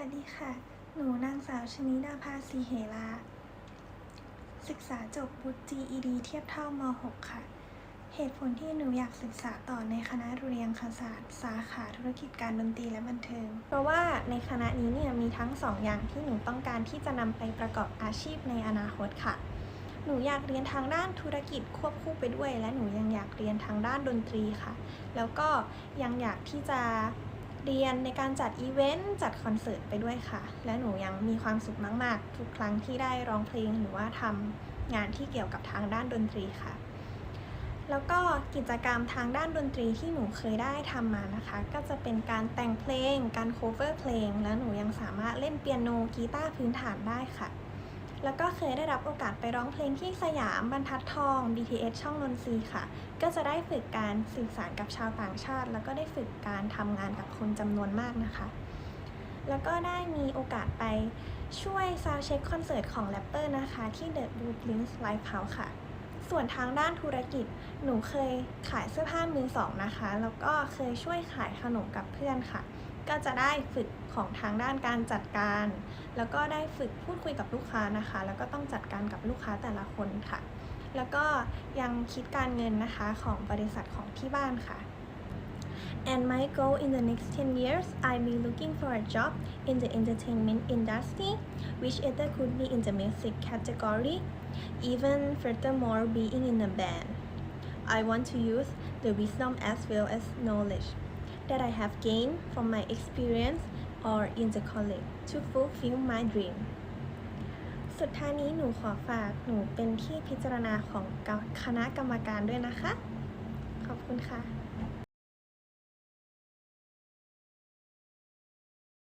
วัสดีค่ะ หนูนางสาวชนิดาภาสีเหลา ศึกษาจบวุฒิ GED เทียบเท่าม .6 ค่ะ เหตุผลที่หนูอยากศึกษาต่อในคณะดุริยางคศาสตร์ สาขาธุรกิจการดนตรีและบันเทิง เพราะว่าในคณะนี้เนี่ยมีทั้งสองอย่างที่หนูต้องการที่จะนำไปประกอบอาชีพในอนาคตค่ะ หนูอยากเรียนทางด้านธุรกิจควบคู่ไปด้วย และหนูยังอยากเรียนทางด้านดนตรีค่ะ แล้วก็ยังอยากที่จะ เรียนในการจัดอีเวนต์จัดคอนเสิร์ตไปด้วยค่ะ และหนูยังมีความสุขมากๆ ทุกครั้งที่ได้ร้องเพลงหรือว่าทำงานที่เกี่ยวกับทางด้านดนตรีค่ะ แล้วก็กิจกรรมทางด้านดนตรีที่หนูเคยได้ทำมานะคะ ก็จะเป็นการแต่งเพลง การโคเวอร์เพลง และหนูยังสามารถเล่นเปียโนกีตาร์พื้นฐานได้ค่ะ แล้วก็เคยได้รับโอกาสไปร้องเพลงที่สยามบรรทัดทอง BTS ช่องนนทรีค่ะ ก็จะได้ฝึกการสื่อสารกับชาวต่างชาติ แล้วก็ได้ฝึกการทำงานกับคนจำนวนมากนะคะ แล้วก็ได้มีโอกาสไปช่วยซาวเช็คคอนเสิร์ตของแรปเปอร์นะคะ ที่ The Blue Prince Live House ค่ะ ส่วนทางด้านธุรกิจ หนูเคยขายเสื้อผ้ามือสองนะคะ แล้วก็เคยช่วยขายขนมกับเพื่อนค่ะ ก็จะได้ฝึกของทางด้านการจัดการ แล้วก็ได้ฝึกพูดคุยกับลูกค้านะคะ แล้วก็ต้องจัดการกับลูกค้าแต่ละคนค่ะ แล้วก็ยังคิดการเงินนะคะของบริษัทของที่บ้านค่ะ And my goal in the next 10 years, I be looking for a job in the entertainment industry, which either could be in the music category, even furthermore being in a band. I want to use the wisdom as well as knowledge that I have gained from my experience or in the college to fulfill my dream. สุดท้ายนี้หนูขอฝากหนูเป็นที่พิจารณาของคณะกรรมการด้วยนะคะ ขอบคุณค่ะ